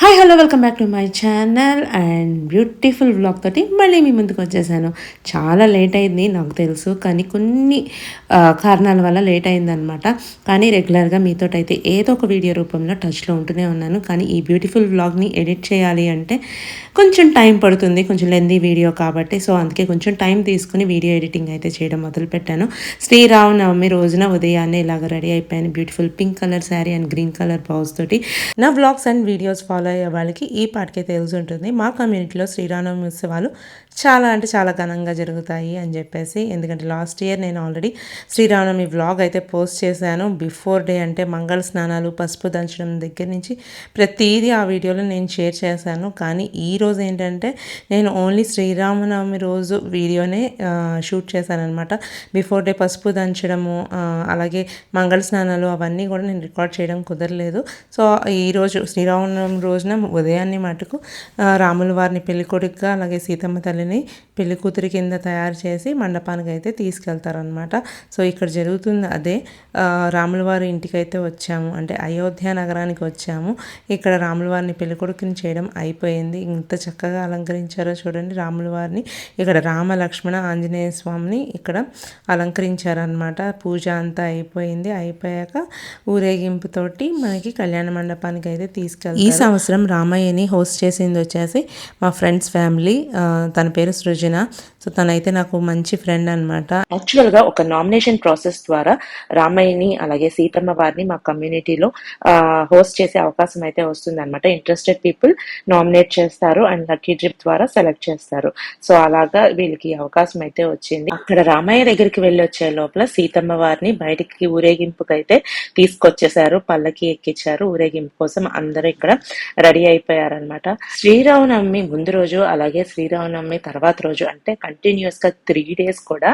Hi hello welcome back to my channel and beautiful vlog తోటి మళ్ళీ మీ ముందుకు వచ్చేసాను. చాలా లేట్ అయింది నాకు తెలుసు కానీ కొన్ని కారణాల వల్ల లేట్ అయిందనమాట కానీ రెగ్యులర్గా మీతో అయితే ఏదో ఒక వీడియో రూపంలో టచ్లో ఉంటూనే ఉన్నాను. కానీ ఈ బ్యూటిఫుల్ వ్లాగ్ని ఎడిట్ చేయాలి అంటే కొంచెం టైం పడుతుంది కొంచెం లెందీ వీడియో కాబట్టి. సో అందుకే కొంచెం టైం తీసుకుని వీడియో ఎడిటింగ్ అయితే చేయడం మొదలుపెట్టాను. శ్రీరామనవమి రోజున ఉదయాన్నే ఇలాగ రెడీ అయిపోయాను. Beautiful pink colour sari and green colour blouse తోటి. నా వ్లాగ్స్ అండ్ వీడియోస్ ఫాలో అయ్యే వాళ్ళకి ఈ పాటకే తెలిసి ఉంటుంది మా కమ్యూనిటీలో శ్రీరామనవమి ఉత్సవాలు చాలా అంటే చాలా ఘనంగా జరుగుతాయి అని చెప్పేసి ఎందుకంటే లాస్ట్ ఇయర్ నేను ఆల్రెడీ శ్రీరామనవమి వ్లాగ్ అయితే పోస్ట్ చేశాను. బిఫోర్ డే అంటే మంగళ స్నానాలు పసుపు దంచడం దగ్గర నుంచి ప్రతిదీ ఆ వీడియోలో నేను షేర్ చేశాను. కానీ ఈ రోజు ఏంటంటే నేను ఓన్లీ శ్రీరామనవమి రోజు వీడియోనే షూట్ చేశాను అనమాట బిఫోర్ డే పసుపు దంచడము అలాగే మంగళ స్నానాలు అవన్నీ కూడా నేను రికార్డ్ చేయడం కుదరలేదు. సో ఈరోజు శ్రీరామనవమి రోజున ఉదయాన్నే మటుకు రాముల వారిని పెళ్ళికొడుకుగా అలాగే సీతమ్మ తల్లిని పెళ్ళి కూతురి కింద తయారు చేసి మండపానికి అయితే తీసుకెళ్తారనమాట సో ఇక్కడ జరుగుతుంది అదే. రాములవారి ఇంటికైతే ఇంటికి అయితే వచ్చాము. అంటే అయోధ్య నగరానికి వచ్చాము. ఇక్కడ రాములవారిని పెళ్ళి కొడుకుని చేయడం అయిపోయింది. ఇంత చక్కగా అలంకరించారో చూడండి. రాములవారిని ఇక్కడ రామ లక్ష్మణ ఆంజనేయ స్వామిని ఇక్కడ అలంకరించారనమాట పూజ అంతా అయిపోయింది. అయిపోయాక ఊరేగింపుతోటి మనకి కళ్యాణ మండపానికి అయితే తీసుకెళ్తారు. ఈ సంవత్సరం రామయ్యని హోస్ట్ చేసింది వచ్చేసి మా ఫ్రెండ్స్ ఫ్యామిలీ తన తన పేరు సృజన. సో తనైతే నాకు మంచి ఫ్రెండ్ అనమాట యాక్చువల్గా ఒక నామినేషన్ ప్రాసెస్ ద్వారా రామయ్యని అలాగే సీతమ్మ వారిని మా కమ్యూనిటీలో హోస్ట్ చేసే అవకాశం అయితే వస్తుంది అనమాట ఇంట్రెస్టెడ్ పీపుల్ నామినేట్ చేస్తారు అండ్ లక్కీ డ్రిప్ ద్వారా సెలెక్ట్ చేస్తారు. సో అలాగా వీళ్ళకి అవకాశం అయితే వచ్చింది. అక్కడ రామయ్య దగ్గరికి వెళ్ళి వచ్చే లోపల సీతమ్మ వారిని బయటికి ఊరేగింపుకి అయితే తీసుకొచ్చేసారు. పల్లకి ఎక్కించారు ఊరేగింపు కోసం అందరూ ఇక్కడ రెడీ అయిపోయారనమాట శ్రీరామనవమి ముందు రోజు అలాగే శ్రీరామనవమి తర్వాత రోజు అంటే కంటిన్యూస్గా త్రీ డేస్ కూడా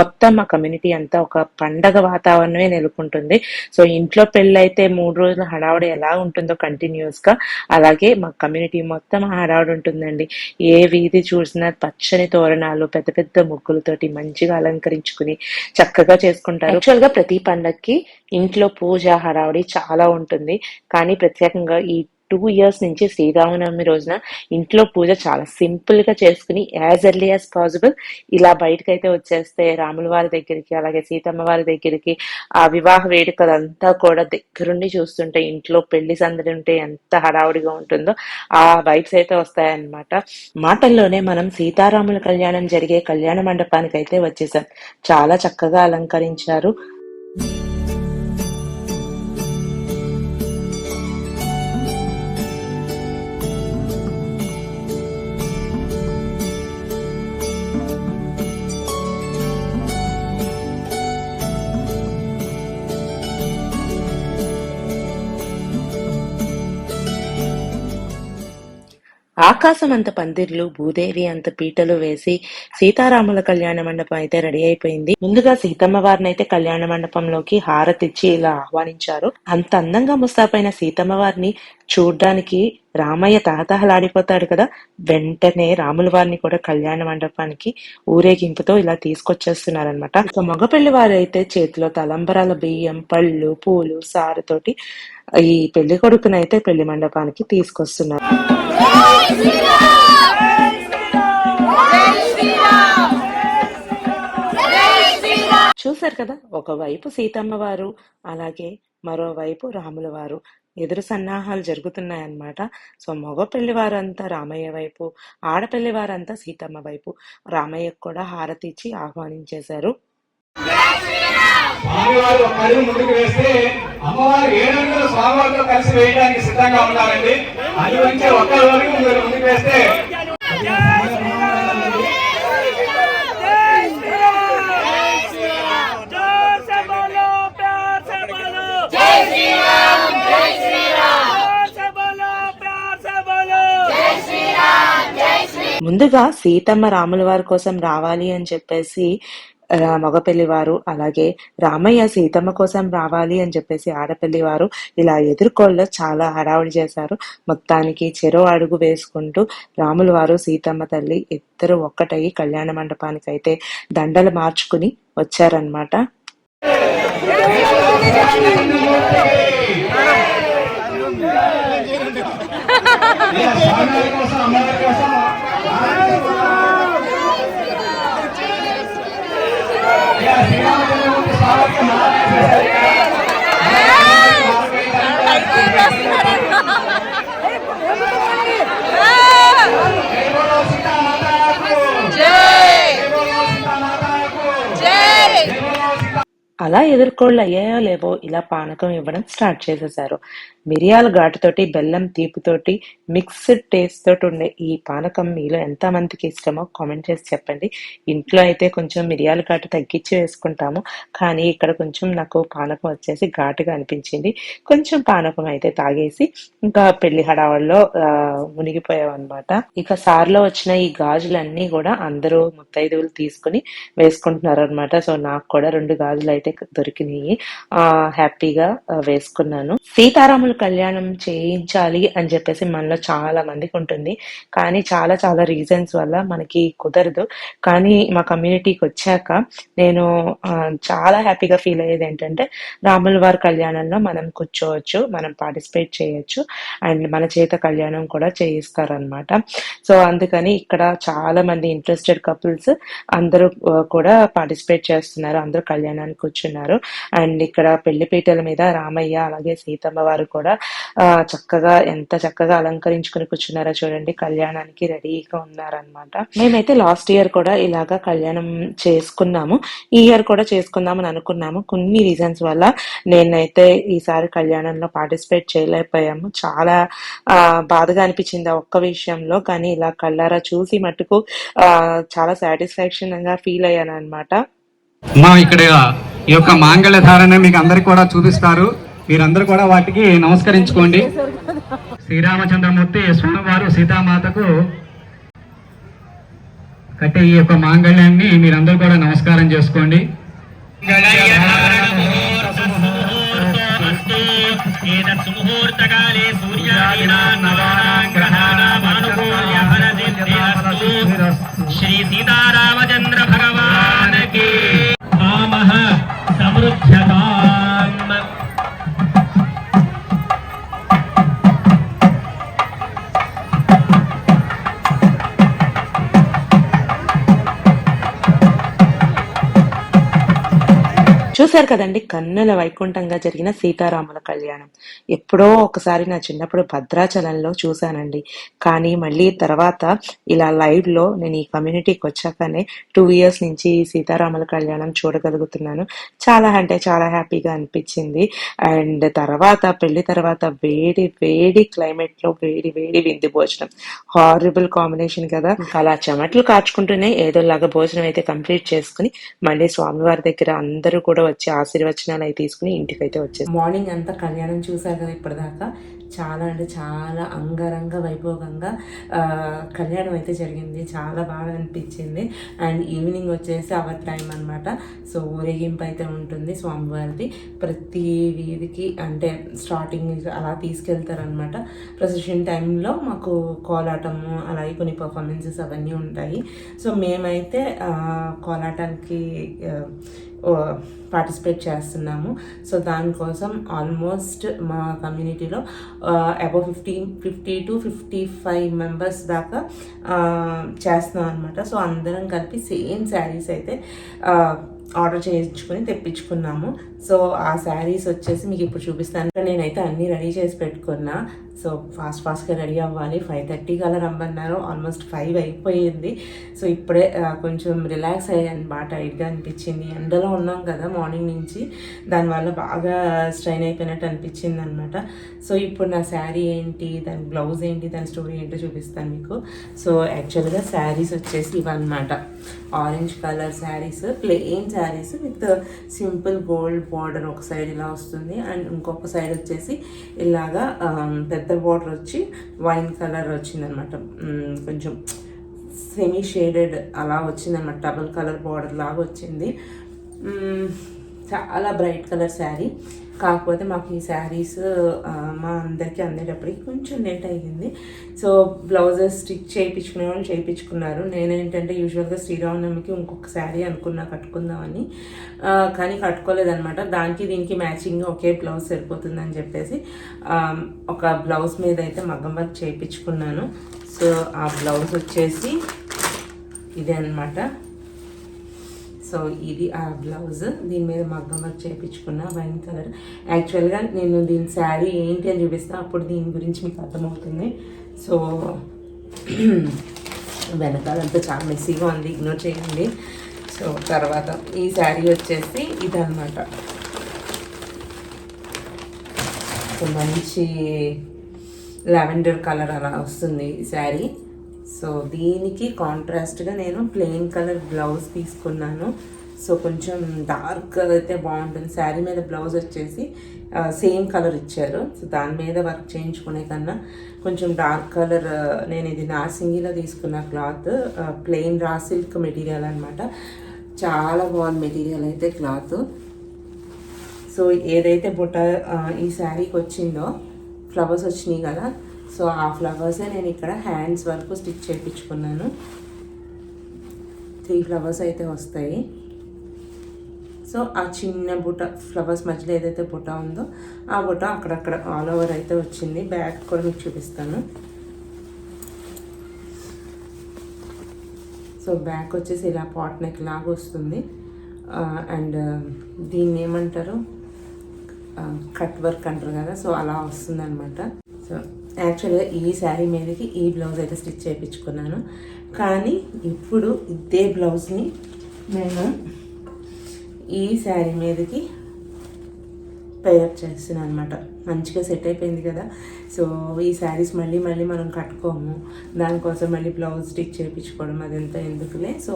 మొత్తం మా కమ్యూనిటీ అంతా ఒక పండగ వాతావరణమే నెలకొంటుంది. సో ఇంట్లో పెళ్ళి అయితే మూడు రోజుల హడావుడి ఎలా ఉంటుందో కంటిన్యూస్గా అలాగే మా కమ్యూనిటీ మొత్తం హడావుడి ఉంటుందండి. ఏ వీధి చూసినా పచ్చని తోరణాలు పెద్ద పెద్ద ముగ్గులతోటి మంచిగా అలంకరించుకుని చక్కగా చేసుకుంటారు. యాక్చువల్గా ప్రతి పండక్కి ఇంట్లో పూజ హడావుడి చాలా ఉంటుంది. కానీ ప్రత్యేకంగా ఈ టూ ఇయర్స్ నుంచి శ్రీరామనవమి రోజున ఇంట్లో పూజ చాలా సింపుల్గా చేసుకుని యాజ్ ఎర్లీ యాజ్ పాసిబుల్ ఇలా బయటకు అయితే వచ్చేస్తే రాముల వారి దగ్గరికి అలాగే సీతమ్మ వారి దగ్గరికి ఆ వివాహ వేడుకలంతా కూడా దగ్గరుండి చూస్తుంటే ఇంట్లో పెళ్ళి సందడి ఉంటే ఎంత హడావుడిగా ఉంటుందో ఆ వైబ్స్ అయితే వస్తాయన్నమాట. మాటల్లోనే మనం సీతారాముల కళ్యాణం జరిగే కళ్యాణ మండపానికి అయితే వచ్చేసాం. చాలా చక్కగా అలంకరించారు. ఆకాశం అంత పందిర్లు భూదేవి అంత పీటలు వేసి సీతారాముల కళ్యాణ మండపం అయితే రెడీ అయిపోయింది. ముందుగా సీతమ్మ వారిని అయితే కళ్యాణ మండపంలోకి హారతిచ్చి ఇలా ఆహ్వానించారు. అంత అందంగా ముస్తాపైన సీతమ్మ వారిని చూడ్డానికి రామయ్య తహతహలాడిపోతాడు కదా. వెంటనే రాముల వారిని కూడా కళ్యాణ మండపానికి ఊరేగింపుతో ఇలా తీసుకొచ్చేస్తున్నారనమాట ఇక మగపెళ్ళి వారు అయితే చేతిలో తలంబరాల బియ్యం పళ్ళు పూలు సారుతోటి ఈ పెళ్ళి కొడుకునైతే పెళ్ళి మండపానికి తీసుకొస్తున్నారు. చూశారు కదా ఒకవైపు సీతమ్మ వారు అలాగే మరోవైపు రాముల వారు. ఎదురు సన్నాహాలు జరుగుతున్నాయన్నమాట. సో మగ పెళ్ళి వారంతా రామయ్య వైపు ఆడపెళ్ళి వారంతా సీతమ్మ వైపు. రామయ్యకు కూడా హారతి ఇచ్చి ఆహ్వానించేశారు. స్వామివారు ఒక అడుగు ముందుకు వేస్తే అమ్మవారు ఏడుగురు స్వామివారితో కలిసి వేయడానికి సిద్ధంగా ఉన్నారండి. మీరు ముందుకు వేస్తే ముందుగా సీతమ్మ రాముల వారి కోసం రావాలి అని చెప్పేసి మగపెళ్ళి వారు అలాగే రామయ్య సీతమ్మ కోసం రావాలి అని చెప్పేసి ఆడపల్లి వారు ఇలా ఎదుర్కోళ్ళు చాలా హడావుడి చేశారు. మొత్తానికి చెరో అడుగు వేసుకుంటూ రాముల వారు సీతమ్మ తల్లి ఇద్దరు ఒక్కటయ్యి కళ్యాణ మండపానికి అయితే దండలు మార్చుకుని వచ్చారనమాట ఇలా స్వామివారి కోసం అమ్మవారి కోసం ఇలా శ్రీరామచంద్రమూర్తి స్వామికి మాల వేసేసారు ఇక్కడ. జై బోలో సీతామాతకు. జై బోలో సీతామాతకు. జై బోలో సీతా అలా ఎదుర్కోళ్ళు అయ్యాయో లేవో ఇలా పానకం ఇవ్వడం స్టార్ట్ చేసేసారు. మిరియాల ఘాటుతోటి బెల్లం తీపితోటి మిక్స్డ్ టేస్ట్ తోటి ఉండే ఈ పానకం మీలో ఎంత మందికి ఇష్టమో కామెంట్ చేసి చెప్పండి. ఇంట్లో అయితే కొంచెం మిరియాల ఘాటు తగ్గించి వేసుకుంటాము. కానీ ఇక్కడ కొంచెం నాకు పానకం వచ్చేసి ఘాటుగా అనిపించింది. కొంచెం పానకం అయితే తాగేసి ఇంకా పెళ్ళి హడావల్లో మునిగిపోయావు అనమాట ఇక సార్లో వచ్చిన ఈ గాజులన్నీ కూడా అందరూ ముత్తైదువులు తీసుకుని వేసుకుంటున్నారు అనమాట సో నాకు కూడా రెండు గాజులు అయితే దొరికినాయి. ఆ హ్యాపీగా వేసుకున్నాను. సీతారాములు కళ్యాణం చేయించాలి అని చెప్పేసి మనలో చాలా మందికి ఉంటుంది. కానీ చాలా చాలా రీజన్స్ వల్ల మనకి కుదరదు. కానీ మా కమ్యూనిటీకి వచ్చాక నేను చాలా హ్యాపీగా ఫీల్ అయ్యేది ఏంటంటే రాముల వారి కళ్యాణంలో మనం కూర్చోవచ్చు మనం పార్టిసిపేట్ చేయొచ్చు. అండ్ మన చేత కళ్యాణం కూడా చేయిస్తారనమాట సో అందుకని ఇక్కడ చాలా మంది ఇంట్రెస్టెడ్ కపుల్స్ అందరూ కూడా పార్టిసిపేట్ చేస్తున్నారు. అందరూ కళ్యాణానికి కూర్చున్నారు. అండ్ ఇక్కడ పెళ్ళిపీటల మీద రామయ్య అలాగే సీతమ్మ వారు కూడా చక్కగా ఎంత చక్కగా అలంకరించుకుని కూర్చున్నారో చూడండి. కళ్యాణానికి రెడీగా ఉన్నారనమాట మేమైతే లాస్ట్ ఇయర్ కూడా ఇలాగా కళ్యాణం చేసుకున్నాము. ఈ ఇయర్ కూడా చేసుకుందామని అనుకున్నాము. కొన్ని రీజన్స్ వల్ల నేనైతే ఈసారి కళ్యాణంలో పార్టిసిపేట్ చేయలేకపోయాము. చాలా బాధగా అనిపించింది ఆ ఒక్క విషయంలో. కానీ ఇలా కళ్ళారా చూసి మట్టుకు చాలా సాటిస్ఫాక్షన్గా ఫీల్ అయ్యాను అనమాట మా ఇక్కడ ఈ యొక్క మాంగళ్య ధారణ మీకు అందరికి కూడా చూపిస్తారు. మీరందరూ కూడా వాటికి నమస్కరించుకోండి. శ్రీరామచంద్రమూర్తి స్వామివారు సీతామాతకు కట్టే ఈ యొక్క మాంగళ్యాన్ని మీరందరూ కూడా నమస్కారం చేసుకోండి. శ్రీ సీతారామచంద్ర 天哪 చూశారు కదండి కన్నుల వైకుంఠంగా జరిగిన సీతారాముల కళ్యాణం. ఎప్పుడో ఒకసారి నా చిన్నప్పుడు భద్రాచలంలో చూశానండి. కానీ మళ్ళీ తర్వాత ఇలా లైవ్లో నేను ఈ కమ్యూనిటీకి వచ్చాకనే టూ ఇయర్స్ నుంచి సీతారాముల కళ్యాణం చూడగలుగుతున్నాను. చాలా అంటే చాలా హ్యాపీగా అనిపించింది. అండ్ తర్వాత పెళ్ళి తర్వాత వేడి వేడి క్లైమేట్లో వేడి వేడి విందు భోజనం. హారబుల్ కాంబినేషన్ కదా. అలా చెమట్లు కాచుకుంటూనే ఏదోలాగా భోజనం అయితే కంప్లీట్ చేసుకుని మళ్ళీ స్వామివారి దగ్గర అందరూ కూడా వచ్చి ఆశీర్వచనాలు అవి తీసుకుని ఇంటికి అయితే వచ్చేసి. మార్నింగ్ అంతా కళ్యాణం చూసారు కదా ఇప్పటిదాకా. చాలా అంటే చాలా అంగరంగ వైభోగంగా కళ్యాణం అయితే జరిగింది. చాలా బాగా అనిపించింది. అండ్ ఈవినింగ్ వచ్చేసి అవర్ టైం అనమాట సో ఊరేగింపు అయితే ఉంటుంది స్వామివారిది. ప్రతి వీధికి అంటే స్టార్టింగ్ అలా తీసుకెళ్తారనమాట ప్రొసెషన్ టైంలో మాకు కోలాటము అలాగే కొన్ని పర్ఫార్మెన్సెస్ అవన్నీ ఉంటాయి. సో మేమైతే కోలాటానికి పార్టిసిపేట్ చేస్తున్నాము. సో దానికోసం ఆల్మోస్ట్ మా కమ్యూనిటీలో above fifty fifty to fifty five members దాకా చేస్తున్నాం అనమాట సో అందరం కలిపి సేమ్ శారీస్ అయితే ఆర్డర్ చేయించుకొని తెప్పించుకున్నాము. సో ఆ శారీస్ వచ్చేసి మీకు ఇప్పుడు చూపిస్తాను. నేనైతే అన్నీ రెడీ చేసి పెట్టుకున్నా. సో ఫాస్ట్ ఫాస్ట్గా రెడీ అవ్వాలి. ఫైవ్ థర్టీ అలా రమ్మన్నారు. ఆల్మోస్ట్ ఫైవ్ అయిపోయింది. సో ఇప్పుడే కొంచెం రిలాక్స్ అయ్యాను. బాగా టైట్గా అనిపించింది. ఎండలో ఉన్నాం కదా మార్నింగ్ నుంచి. దానివల్ల బాగా స్ట్రైన్ అయిపోయినట్టు అనిపించింది అనమాట సో ఇప్పుడు నా శారీ ఏంటి? దాని బ్లౌజ్ ఏంటి? దాని స్టోరీ ఏంటో చూపిస్తాను మీకు. సో యాక్చువల్గా శారీస్ వచ్చేసి ఇవన్నమాట. Orange colour saris plain saris with simple gold border ఒక సైడ్ ఇలా వస్తుంది. అండ్ ఇంకొక సైడ్ వచ్చేసి ఇలాగా um, పెద్ద బార్డర్ వచ్చి వైన్ కలర్ వచ్చిందనమాట కొంచెం సెమీ షేడెడ్ అలా వచ్చిందనమాట డబుల్ కలర్ బార్డర్ లాగా వచ్చింది. చాలా బ్రైట్ కలర్ శారీ కాకపోతే మాకు ఈ శారీస్ మా అందరికీ అందేటప్పటికి కొంచెం లేట్ అయ్యింది. సో బ్లౌజెస్ స్టిచ్ చేయించుకునే వాళ్ళు చేయించుకున్నారు. నేనేంటంటే యూజువల్గా శ్రీరామనవమికి ఇంకొక శారీ అనుకున్నా కట్టుకుందామని. కానీ కట్టుకోలేదనమాట దానికి దీనికి మ్యాచింగ్ ఒకే బ్లౌజ్ సరిపోతుందని చెప్పేసి ఒక బ్లౌజ్ మీద అయితే మగ్గం వర్క్ చేయించుకున్నాను. సో ఆ బ్లౌజ్ వచ్చేసి ఇదే అనమాట సో ఇది ఆ బ్లౌజ్. దీని మీద మగ్గం వర్క్ చేయించుకున్న వైన్ కలర్. యాక్చువల్గా నేను దీని శారీ ఏంటి అని చూపిస్తాను అప్పుడు దీని గురించి మీకు అర్థమవుతుంది. సో వెనకాలంతా చాలా మెస్సీగా ఉంది ఇగ్నోర్ చేయండి. సో తర్వాత ఈ శారీ వచ్చేసి ఇదనమాట మంచి లావెండర్ కలర్ అలా వస్తుంది ఈ శారీ. సో దీనికి కాంట్రాస్ట్గా నేను ప్లెయిన్ కలర్ బ్లౌజ్ తీసుకున్నాను. సో కొంచెం డార్క్ అయితే బాగుంటుంది. శారీ మీద బ్లౌజ్ వచ్చేసి సేమ్ కలర్ ఇచ్చారు. సో దాని మీద వర్క్ చేయించుకునే కన్నా కొంచెం డార్క్ కలర్ నేను ఇది నార్సింగిలో తీసుకున్న cloth plain raw silk material అనమాట చాలా బాగుంది మెటీరియల్ అయితే క్లాత్. సో ఏదైతే బుట్ట ఈ శారీకి వచ్చిందో ఫ్లవర్స్ వచ్చినాయి కదా సో ఆ ఫ్లవర్సే నేను ఇక్కడ హ్యాండ్స్ వరకు స్టిచ్ చేయించుకున్నాను. త్రీ ఫ్లవర్స్ అయితే వస్తాయి. సో ఆ చిన్న బుట్ట ఫ్లవర్స్ మధ్యలో ఏదైతే బుట్ట ఉందో ఆ బుట్ట అక్కడక్కడ ఆల్ ఓవర్ అయితే వచ్చింది. బ్యాక్ కూడా మీకు చూపిస్తాను. సో బ్యాక్ వచ్చేసి ఇలా పాట్ నెక్ లాగా వస్తుంది. అండ్ దీన్ని ఏమంటారు? కట్ వర్క్ అంటారు కదా సో అలా వస్తుంది అనమాట సో యాక్చువల్గా ఈ శారీ మీదకి ఈ బ్లౌజ్ అయితే స్టిచ్ చేయించుకున్నాను. కానీ ఇప్పుడు ఇదే బ్లౌజ్ని నేను ఈ శారీ మీదకి పేరప్ చేస్తున్నాను అనమాట మంచిగా సెట్ అయిపోయింది కదా. సో ఈ శారీస్ మళ్ళీ మళ్ళీ మనం కట్టుకోము. దానికోసం మళ్ళీ బ్లౌజ్ స్టిచ్ చేయించుకోవడం అదంతా ఎందుకులే. సో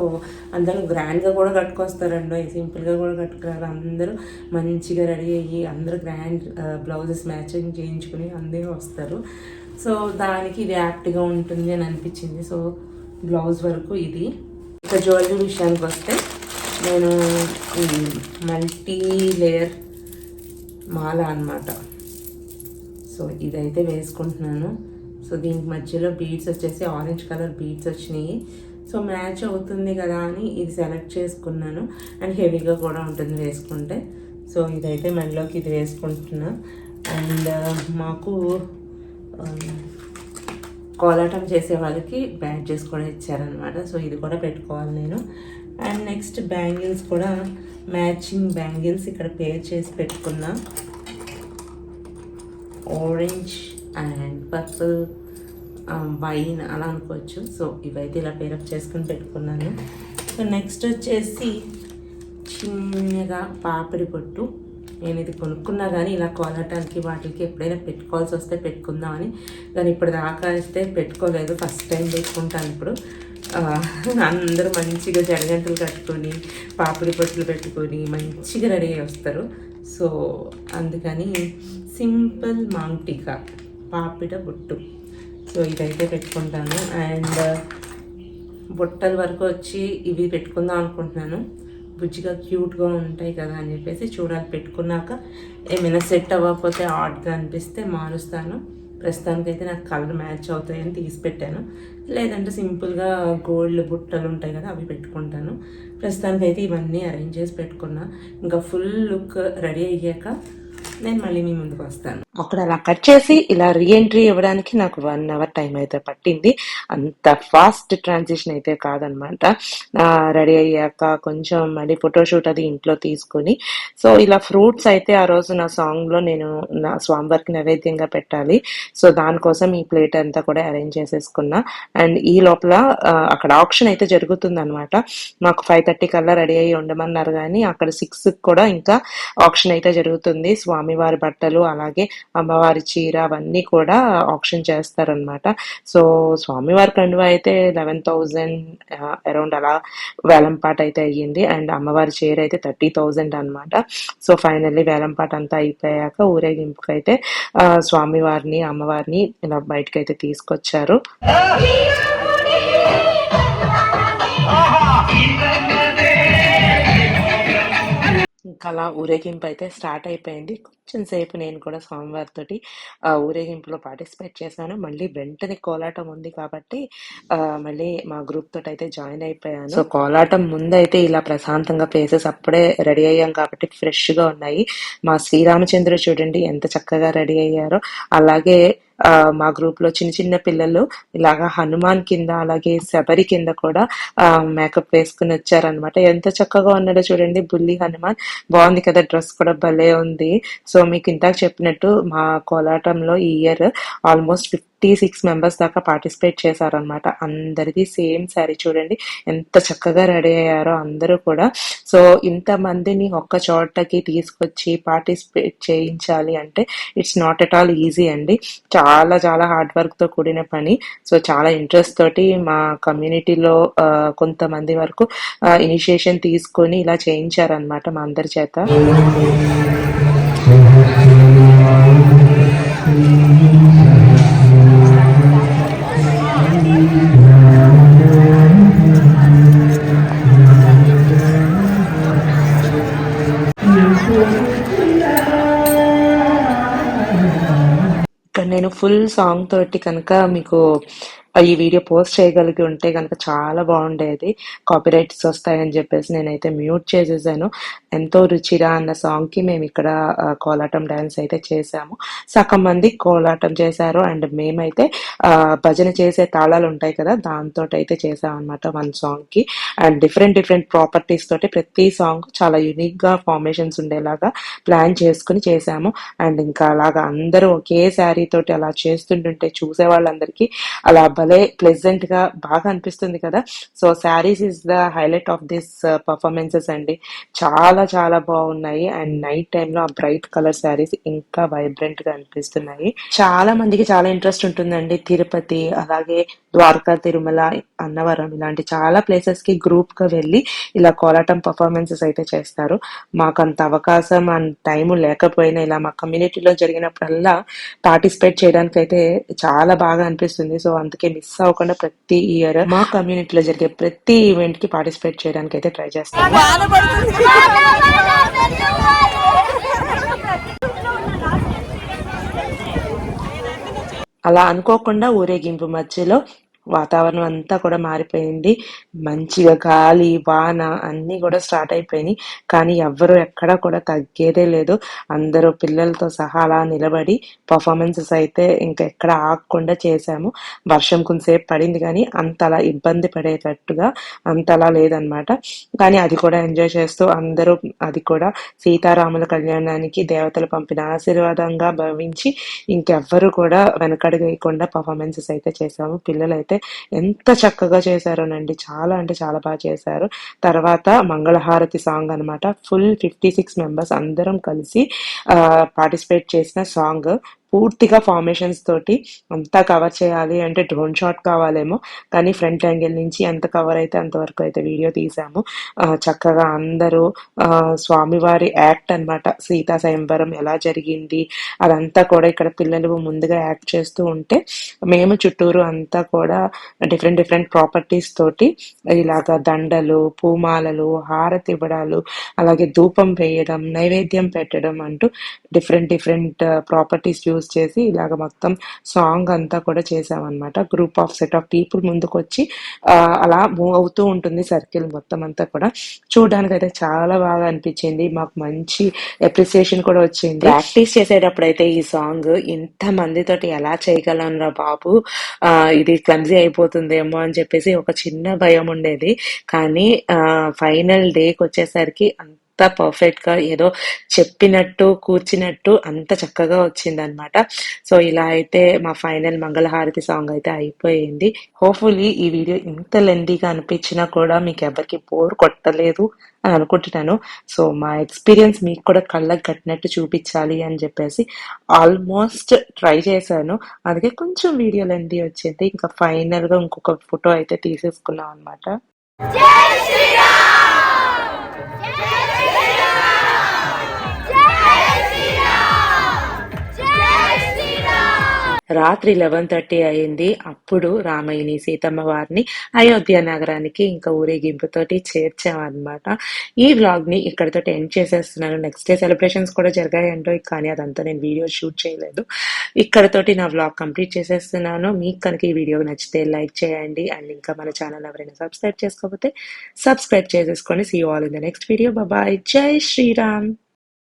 అందరూ గ్రాండ్గా కూడా కట్టుకొస్తారండి సింపుల్గా కూడా కట్టుకున్నారు అందరూ మంచిగా రెడీ అయ్యి అందరూ గ్రాండ్ బ్లౌజెస్ మ్యాచింగ్ చేయించుకుని అందరూ వస్తారు. సో దానికి ఇది యాప్ట్గా ఉంటుంది అని అనిపించింది. సో బ్లౌజ్ వరకు ఇది. ఇక జ్యువెలరీ విషయానికి వస్తే నేను మల్టీ లేయర్ మాల అన్నమాట. సో ఇదైతే వేసుకుంటున్నాను. సో దీనికి మధ్యలో బీడ్స్ వచ్చేసి ఆరెంజ్ కలర్ బీడ్స్ వచ్చినాయి. సో మ్యాచ్ అవుతుంది కదా అని ఇది సెలెక్ట్ చేసుకున్నాను. అండ్ హెవీగా కూడా ఉంటుంది వేసుకుంటే. సో ఇదైతే మెడలోకి ఇది వేసుకుంటున్నా. అండ్ మాకు కోలాటం చేసే వాళ్ళకి బ్యాడ్జెస్ కూడా ఇచ్చారనమాట సో ఇది కూడా పెట్టుకోవాలి నేను. అండ్ నెక్స్ట్ బ్యాంగిల్స్ కూడా మ్యాచింగ్ బ్యాంగిల్స్ ఇక్కడ పేర్ చేసి పెట్టుకున్నా. ఆరెంజ్ అండ్ పర్పుల్ వైన్ అలా అనుకోవచ్చు. సో ఇవైతే ఇలా పేరప్ చేసుకుని పెట్టుకున్నాను. సో నెక్స్ట్ వచ్చేసి చిన్నగా పాపిడి పొట్టు. నేను ఇది కొనుక్కున్నా కానీ ఇలా కొనటానికి వాటికి ఎప్పుడైనా పెట్టుకోవాల్సి వస్తే పెట్టుకుందామని. కానీ ఇప్పుడు దాకా అయితే పెట్టుకోలేదు. ఫస్ట్ టైం పెట్టుకుంటాను ఇప్పుడు. అందరూ మంచిగా జడగంటలు కట్టుకొని పాపిడి పొట్టులు పెట్టుకొని మంచిగా రెడీ వస్తారు. సో అందుకని సింపుల్ మాంటికా పాపిడ బొట్టు. సో ఇదైతే పెట్టుకుంటాను. అండ్ బొట్టల వరకు వచ్చి ఇవి పెట్టుకుందాం అనుకుంటున్నాను. బుజ్జిగా క్యూట్గా ఉంటాయి కదా అని చెప్పేసి చూడాలి. పెట్టుకున్నాక ఏమైనా సెట్ అవ్వకపోతే ఆర్డ్గా అనిపిస్తే మారుస్తాను. ప్రస్తుతానికైతే నాకు కలర్ మ్యాచ్ అవుతాయని తీసి పెట్టాను. లేదంటే సింపుల్గా గోల్డ్ బుట్టలు ఉంటాయి కదా అవి పెట్టుకుంటాను. ప్రస్తుతానికైతే ఇవన్నీ అరేంజ్ చేసి పెట్టుకున్నా. ఇంకా ఫుల్ లుక్ రెడీ అయ్యాక నేను మళ్ళీ మీ ముందుకు వస్తాను. అక్కడ అలా కట్ చేసి ఇలా రీఎంట్రీ ఇవ్వడానికి నాకు వన్ అవర్ టైం అయితే పట్టింది. అంత ఫాస్ట్ ట్రాన్సిషన్ అయితే కాదనమాట. రెడీ అయ్యాక కొంచెం మళ్ళీ ఫోటోషూట్ అది ఇంట్లో తీసుకొని. సో ఇలా ఫ్రూట్స్ అయితే ఆ రోజు నా సాంగ్లో నేను నా స్వామివారికి నైవేద్యంగా పెట్టాలి. సో దానికోసం ఈ ప్లేట్ అంతా కూడా అరేంజ్ చేసేసుకున్నా. అండ్ ఈ లోపల అక్కడ ఆప్షన్ అయితే జరుగుతుంది అనమాట మాకు ఫైవ్ థర్టీ కల్లా రెడీ అయ్యి ఉండమన్నారు కానీ అక్కడ సిక్స్ కూడా ఇంకా ఆప్షన్ అయితే జరుగుతుంది. స్వామి స్వామివారి బట్టలు అలాగే అమ్మవారి చీర అవన్నీ కూడా ఆప్షన్ చేస్తారనమాట సో స్వామివారి కండువ అయితే లెవెన్ థౌజండ్ అరౌండ్ అలా వేలంపాట అయితే అయ్యింది. అండ్ అమ్మవారి చీర అయితే థర్టీ థౌజండ్ అనమాట సో ఫైనల్లీ వేలంపాట అంతా అయిపోయాక ఊరేగింపుకి అయితే స్వామివారిని అమ్మవారిని ఇలా బయటకైతే అయితే తీసుకొచ్చారు ఇంకా అలా ఊరేగింపు అయితే స్టార్ట్ అయిపోయింది. కొంచెం సేపు నేను కూడా స్వామివారితోటి ఆ ఊరేగింపులో పార్టిసిపేట్ చేశాను. మళ్ళీ వెంటనే కోలాటం ఉంది కాబట్టి మళ్ళీ మా గ్రూప్ తోటి అయితే జాయిన్ అయిపోయాను. సో కోలాటం ముందు అయితే ఇలా ప్రశాంతంగా ప్లేసెస్ అప్పుడే రెడీ అయ్యాం కాబట్టి ఫ్రెష్గా ఉన్నాయి. మా శ్రీరామచంద్రుడు చూడండి ఎంత చక్కగా రెడీ అయ్యారో. అలాగే మా గ్రూప్లో చిన్న చిన్న పిల్లలు ఇలాగా హనుమాన్ కింద అలాగే శబరి కింద కూడా మేకప్ వేసుకుని వచ్చారనమాట ఎంత చక్కగా ఉన్నాడో చూడండి బుల్లి హనుమాన్. బాగుంది కదా డ్రెస్ కూడా భలే ఉంది. సో మీకు ఇందాక చెప్పినట్టు మా కోలాటంలో ఈ year almost fifty six members దాకా పార్టిసిపేట్ చేశారనమాట అందరిది సేమ్ శారీ చూడండి ఎంత చక్కగా రెడీ అయ్యారో అందరూ కూడా. సో ఇంత మందిని ఒక్క చోటకి తీసుకొచ్చి పార్టిసిపేట్ చేయించాలి అంటే it's not at all easy అండి. చాలా చాలా హార్డ్ వర్క్తో కూడిన పని. సో చాలా ఇంట్రెస్ట్ తోటి మా కమ్యూనిటీలో కొంతమంది వరకు ఇనిషియేషన్ తీసుకొని ఇలా చేయించారనమాట మా అందరి చేత. ఫుల్ సాంగ్ తోటి కనుక మీకు ఈ వీడియో పోస్ట్ చేయగలిగి ఉంటే కనుక చాలా బాగుండేది. కాపీరైట్స్ వస్తాయని చెప్పేసి నేనైతే మ్యూట్ చేసేసాను. ఎంతో రుచిరా అన్న సాంగ్కి మేము ఇక్కడ కోలాటం డాన్స్ అయితే చేసాము. సగం మంది కోలాటం చేశారు. అండ్ మేమైతే భజన చేసే తాళాలు ఉంటాయి కదా దాంతో అయితే చేసాం వన్ సాంగ్కి. అండ్ డిఫరెంట్ డిఫరెంట్ ప్రాపర్టీస్ తోటి ప్రతి సాంగ్ చాలా యునిక్గా ఫార్మేషన్స్ ఉండేలాగా ప్లాన్ చేసుకుని చేసాము. అండ్ ఇంకా అలాగా అందరూ ఒకే శారీ తోటి అలా చేస్తుంటుంటే చూసే వాళ్ళందరికీ అలా భలే ప్లెజెంట్గా బాగా అనిపిస్తుంది కదా. So saris is the highlight of this performances అండి. చాలా చాలా బాగున్నాయి. అండ్ నైట్ టైంలో ఆ బ్రైట్ కలర్ శారీస్ ఇంకా వైబ్రెంట్గా అనిపిస్తున్నాయి. చాలా మందికి చాలా ఇంట్రెస్ట్ ఉంటుందండి. తిరుపతి అలాగే ద్వారకా తిరుమల అన్నవరం ఇలాంటి చాలా ప్లేసెస్కి గ్రూప్గా వెళ్ళి ఇలా కోలాటం పర్ఫార్మెన్సెస్ అయితే చేస్తారు. మాకు అంత అవకాశం అండ్ టైం లేకపోయినా ఇలా మా కమ్యూనిటీలో జరిగినప్పుడల్లా పార్టిసిపేట్ చేయడానికి అయితే చాలా బాగా అనిపిస్తుంది. సో అందుకే మిస్ అవ్వకుండా ప్రతి ఇయర్ మా కమ్యూనిటీలో జరిగే ప్రతి ఈవెంట్కి పార్టిసిపేట్ చేయడానికి అయితే ట్రై చేస్తాను అలా అనుకోకుండా ఊరేగింపు మధ్యలో వాతావరణం అంతా కూడా మారిపోయింది. మంచిగా గాలి వాన అన్నీ కూడా స్టార్ట్ అయిపోయినాయి. కానీ ఎవ్వరు ఎక్కడా కూడా తగ్గేదే లేదు. అందరూ పిల్లలతో సహా అలా నిలబడి పర్ఫార్మెన్సెస్ అయితే ఇంకా ఎక్కడ ఆగకుండా చేశాము. వర్షం కొంతసేపు పడింది కానీ అంతలా ఇబ్బంది పడేటట్టుగా అంతలా లేదనమాట కానీ అది కూడా ఎంజాయ్ చేస్తూ అందరూ అది కూడా సీతారాముల కళ్యాణానికి దేవతలు పంపిన ఆశీర్వాదంగా భావించి ఇంకెవ్వరు కూడా వెనకడుగేయకుండా పర్ఫార్మెన్సెస్ అయితే చేశాము. పిల్లలు అయితే ఎంత చక్కగా చేశారోనండి. చాలా అంటే చాలా బాగా చేశారు. తర్వాత మంగళహారతి సాంగ్ అన్నమాట. ఫుల్ ఫిఫ్టీ సిక్స్ మెంబర్స్ అందరం కలిసి పార్టిసిపేట్ చేసిన సాంగ్. పూర్తిగా ఫార్మేషన్స్ తోటి అంతా కవర్ చేయాలి అంటే డ్రోన్ షాట్ కావాలేమో కానీ ఫ్రంట్ యాంగిల్ నుంచి ఎంత కవర్ అయితే అంతవరకు అయితే వీడియో తీసాము. చక్కగా అందరూ స్వామివారి యాక్ట్ అన్నమాట. సీతా స్వయంవరం ఎలా జరిగింది అదంతా కూడా ఇక్కడ పిల్లలు ముందుగా యాక్ట్ చేస్తూ ఉంటే మేము చుట్టూరు అంతా కూడా డిఫరెంట్ డిఫరెంట్ ప్రాపర్టీస్ తోటి ఇలాగ దండలు పూమాలలు హారతి ఇవ్వడాలు అలాగే ధూపం వేయడం నైవేద్యం పెట్టడం అంటూ డిఫరెంట్ డిఫరెంట్ ప్రాపర్టీస్ యూజ్ చేసి ఇలాగ మొత్తం సాంగ్ అంతా కూడా చేసామన్నమాట. Group of set of people ముందుకు వచ్చి అలా మూవ్ అవుతూ ఉంటుంది సర్కిల్ మొత్తం అంతా కూడా. చూడడానికి అయితే చాలా బాగా అనిపించింది. మాకు మంచి అప్రిసియేషన్ కూడా వచ్చింది. ప్రాక్టీస్ చేసేటప్పుడు అయితే ఈ సాంగ్ ఇంత మందితోటి ఎలా చేయగలను రా బాబు? ఇది క్లమ్జీ అయిపోతుందేమో అని చెప్పేసి ఒక చిన్న భయం ఉండేది. కానీ ఫైనల్ డేకి వచ్చేసరికి అంత పర్ఫెక్ట్గా ఏదో చెప్పినట్టు కూర్చినట్టు అంత చక్కగా వచ్చిందనమాట సో ఇలా అయితే మా ఫైనల్ మంగళహారతి సాంగ్ అయితే అయిపోయింది. హోప్ఫుల్లీ ఈ వీడియో ఇంత లెందీగా అనిపించినా కూడా మీకు ఎవరికి బోర్ కొట్టలేదు అని అనుకుంటున్నాను. సో మా ఎక్స్పీరియన్స్ మీకు కూడా కళ్ళకు కట్టినట్టు చూపించాలి అని చెప్పేసి ఆల్మోస్ట్ ట్రై చేశాను. అందుకే కొంచెం వీడియో లెందీ వచ్చింది. ఇంకా ఫైనల్గా ఇంకొక ఫోటో అయితే తీసేసుకున్నాం అనమాట రాత్రి లెవెన్ థర్టీ అయింది. అప్పుడు రామయ్యని సీతమ్మ వారిని అయోధ్య నగరానికి ఇంకా ఊరేగింపుతోటి చేర్చామన్నమాట. ఈ వ్లాగ్ని ఇక్కడితో ఎండ్ చేసేస్తున్నాను. నెక్స్ట్ డే సెలబ్రేషన్స్ కూడా జరిగాయంటో కానీ అదంతా నేను వీడియో షూట్ చేయలేదు. ఇక్కడతోటి నా వ్లాగ్ కంప్లీట్ చేసేస్తున్నాను. మీకు కనుక ఈ వీడియో నచ్చితే లైక్ చేయండి. అండ్ ఇంకా మన ఛానల్ ఎవరైనా సబ్స్క్రైబ్ చేసుకోకపోతే సబ్స్క్రైబ్ చేసేసుకొని see all in the next video bye జై శ్రీరామ్.